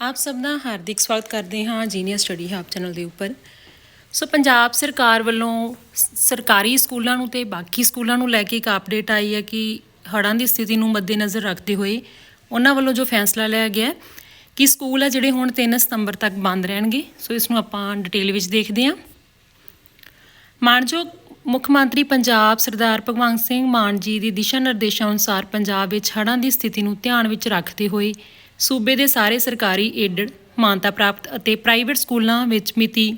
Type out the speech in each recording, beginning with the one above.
ਆਪ ਸਭ ਦਾ ਹਾਰਦਿਕ ਸਵਾਗਤ ਕਰਦੇ ਹਾਂ ਜੀਨੀਅਰ ਸਟੱਡੀ ਹਬ ਚੈਨਲ ਦੇ ਉੱਪਰ। ਸੋ ਪੰਜਾਬ ਸਰਕਾਰ ਵੱਲੋਂ ਸਰਕਾਰੀ ਸਕੂਲਾਂ ਨੂੰ ਤੇ ਬਾਕੀ ਸਕੂਲਾਂ ਨੂੰ ਲੈ ਕੇ ਇੱਕ ਅਪਡੇਟ ਆਈ ਹੈ ਕਿ ਹੜ੍ਹਾਂ ਦੀ ਸਥਿਤੀ ਨੂੰ ਮੱਦੇਨਜ਼ਰ ਰੱਖਦੇ ਹੋਏ ਉਹਨਾਂ ਵੱਲੋਂ ਜੋ ਫੈਸਲਾ ਲਿਆ ਗਿਆ ਕਿ ਸਕੂਲ ਹੈ ਜਿਹੜੇ ਹੁਣ 3 ਸਤੰਬਰ ਤੱਕ ਬੰਦ ਰਹਿਣਗੇ। ਸੋ ਇਸ ਨੂੰ ਆਪਾਂ ਡਿਟੇਲ ਵਿੱਚ ਦੇਖਦੇ ਹਾਂ। ਮਾਨਯੋਗ ਮੁੱਖ ਮੰਤਰੀ ਪੰਜਾਬ ਸਰਦਾਰ ਭਗਵੰਤ ਸਿੰਘ ਮਾਨ ਜੀ ਦੀ ਦਿਸ਼ਾ ਨਿਰਦੇਸ਼ਾਂ ਅਨੁਸਾਰ ਪੰਜਾਬ ਵਿੱਚ ਹੜ੍ਹਾਂ ਦੀ ਸਥਿਤੀ ਨੂੰ ਧਿਆਨ ਵਿੱਚ ਰੱਖਦੇ ਹੋਏ ਸੂਬੇ ਦੇ ਸਾਰੇ ਸਰਕਾਰੀ ਏਡਡ ਮਾਨਤਾ ਪ੍ਰਾਪਤ ਅਤੇ ਪ੍ਰਾਈਵੇਟ ਸਕੂਲਾਂ ਵਿੱਚ ਮਿਤੀ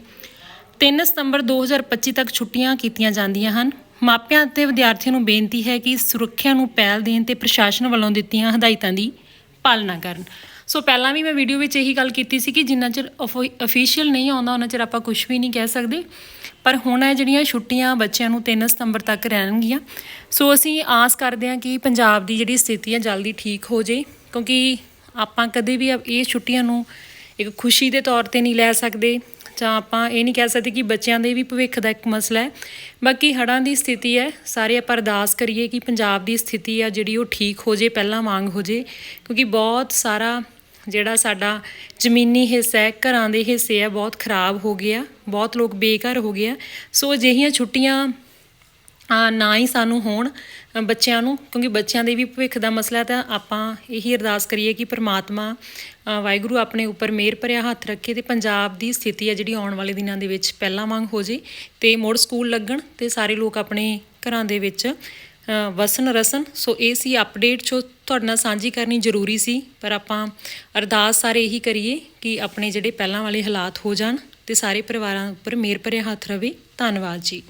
3 ਸਤੰਬਰ 2025 ਤੱਕ ਛੁੱਟੀਆਂ ਕੀਤੀਆਂ ਜਾਂਦੀਆਂ ਹਨ। ਮਾਪਿਆਂ ਅਤੇ ਵਿਦਿਆਰਥੀਆਂ ਨੂੰ ਬੇਨਤੀ ਹੈ ਕਿ ਸੁਰੱਖਿਆ ਨੂੰ ਪਹਿਲ ਦੇਣ ਤੇ ਪ੍ਰਸ਼ਾਸਨ ਵੱਲੋਂ ਦਿੱਤੀਆਂ ਹਦਾਇਤਾਂ ਦੀ ਪਾਲਣਾ ਕਰਨ। ਸੋ ਪਹਿਲਾਂ ਵੀ ਮੈਂ ਵੀਡੀਓ ਵਿੱਚ ਇਹੀ ਗੱਲ ਕੀਤੀ ਸੀ ਕਿ ਜਿੰਨਾ ਚਿਰ ਅਫੀਸ਼ੀਅਲ ਨਹੀਂ ਆਉਂਦਾ, ਉਹਨਾਂ ਚਿਰ ਆਪਾਂ ਕੁਝ ਵੀ ਨਹੀਂ ਕਹਿ ਸਕਦੇ। ਪਰ ਹੁਣ ਇਹ ਜਿਹੜੀਆਂ ਛੁੱਟੀਆਂ ਬੱਚਿਆਂ ਨੂੰ 3 ਸਤੰਬਰ ਤੱਕ ਰਹਿਣਗੀਆਂ। ਸੋ ਅਸੀਂ ਆਸ ਕਰਦੇ ਹਾਂ ਕਿ ਪੰਜਾਬ ਦੀ ਜਿਹੜੀ ਸਥਿਤੀ ਹੈ ਜਲਦੀ ਠੀਕ ਹੋ ਜੇ, ਕਿਉਂਕਿ ਆਪਾਂ ਕਦੇ ਵੀ ਇਹ ਛੁੱਟੀਆਂ ਨੂੰ ਇੱਕ ਖੁਸ਼ੀ ਦੇ ਤੌਰ ਤੇ ਨਹੀਂ ਲੈ ਸਕਦੇ, ਜਾਂ ਆਪਾਂ ਇਹ ਨਹੀਂ ਕਹਿ ਸਕਦੇ ਕਿ ਬੱਚਿਆਂ ਦੇ ਵੀ ਭਵਿੱਖ ਦਾ ਇੱਕ ਮਸਲਾ ਹੈ। ਬਾਕੀ ਹੜ੍ਹਾਂ ਦੀ ਸਥਿਤੀ ਹੈ, ਸਾਰੇ ਆਪਾਂ ਅਰਦਾਸ ਕਰੀਏ ਕਿ ਪੰਜਾਬ ਦੀ ਸਥਿਤੀ ਆ ਜਿਹੜੀ ਉਹ ਠੀਕ ਹੋ ਜੇ, ਪਹਿਲਾਂ ਵਾਂਗ ਹੋ ਜੇ, ਕਿਉਂਕਿ ਬਹੁਤ ਸਾਰਾ ਜਿਹੜਾ ਸਾਡਾ ਜ਼ਮੀਨੀ ਹਿੱਸਾ ਹੈ, ਘਰਾਂ ਦੇ ਹਿੱਸੇ ਆ ਬਹੁਤ ਖਰਾਬ ਹੋ ਗਏ ਆ ਬਹੁਤ ਲੋਕ ਬੇਘਰ ਹੋ ਗਏ ਆ। ਸੋ ਅਜਿਹੀਆਂ ਛੁੱਟੀਆਂ ਨਾ ਹੀ ਸਾਨੂੰ ਹੋਣ ਬੱਚਿਆਂ ਨੂੰ ਕਿਉਂਕਿ ਬੱਚਿਆਂ ਦੇ ਵੀ ਭਵਿੱਖ ਦਾ ਮਸਲਾ ਤਾਂ ਆਪਾਂ ਇਹੀ ਅਰਦਾਸ ਕਰੀਏ ਕਿ ਪ੍ਰਮਾਤਮਾ ਵਾਹਿਗੁਰੂ ਆਪਣੇ ਉੱਪਰ ਮਿਹਰ ਭਰਿਆ ਹੱਥ ਰੱਖੇ ਤੇ ਪੰਜਾਬ ਦੀ ਸਥਿਤੀ ਹੈ ਜਿਹੜੀ ਆਉਣ ਵਾਲੇ ਦਿਨਾਂ ਦੇ ਵਿੱਚ ਪਹਿਲਾਂ ਵਾਂਗ ਹੋ ਜੇ ਤੇ ਮੁੜ ਸਕੂਲ ਲੱਗਣ ਤੇ ਸਾਰੇ ਲੋਕ ਆਪਣੇ ਘਰਾਂ ਦੇ ਵਿੱਚ ਅ, ਵਸਣ ਰਸਣ। ਸੋ ਇਹ ਸੀ ਅਪਡੇਟ ਜੋ ਤੁਹਾਡੇ ਨਾਲ ਸਾਂਝੀ ਕਰਨੀ ਜ਼ਰੂਰੀ ਸੀ ਪਰ ਆਪਾਂ ਅਰਦਾਸ ਸਾਰੇ ਇਹੀ ਕਰੀਏ ਕਿ ਆਪਣੇ ਜਿਹੜੇ ਪਹਿਲਾਂ ਵਾਲੇ ਹਾਲਾਤ ਹੋ ਜਾਣ ਤੇ ਸਾਰੇ ਪਰਿਵਾਰਾਂ ਉੱਪਰ ਮਿਹਰ ਭਰਿਆ ਹੱਥ ਰਵੇ। ਧੰਨਵਾਦ ਜੀ।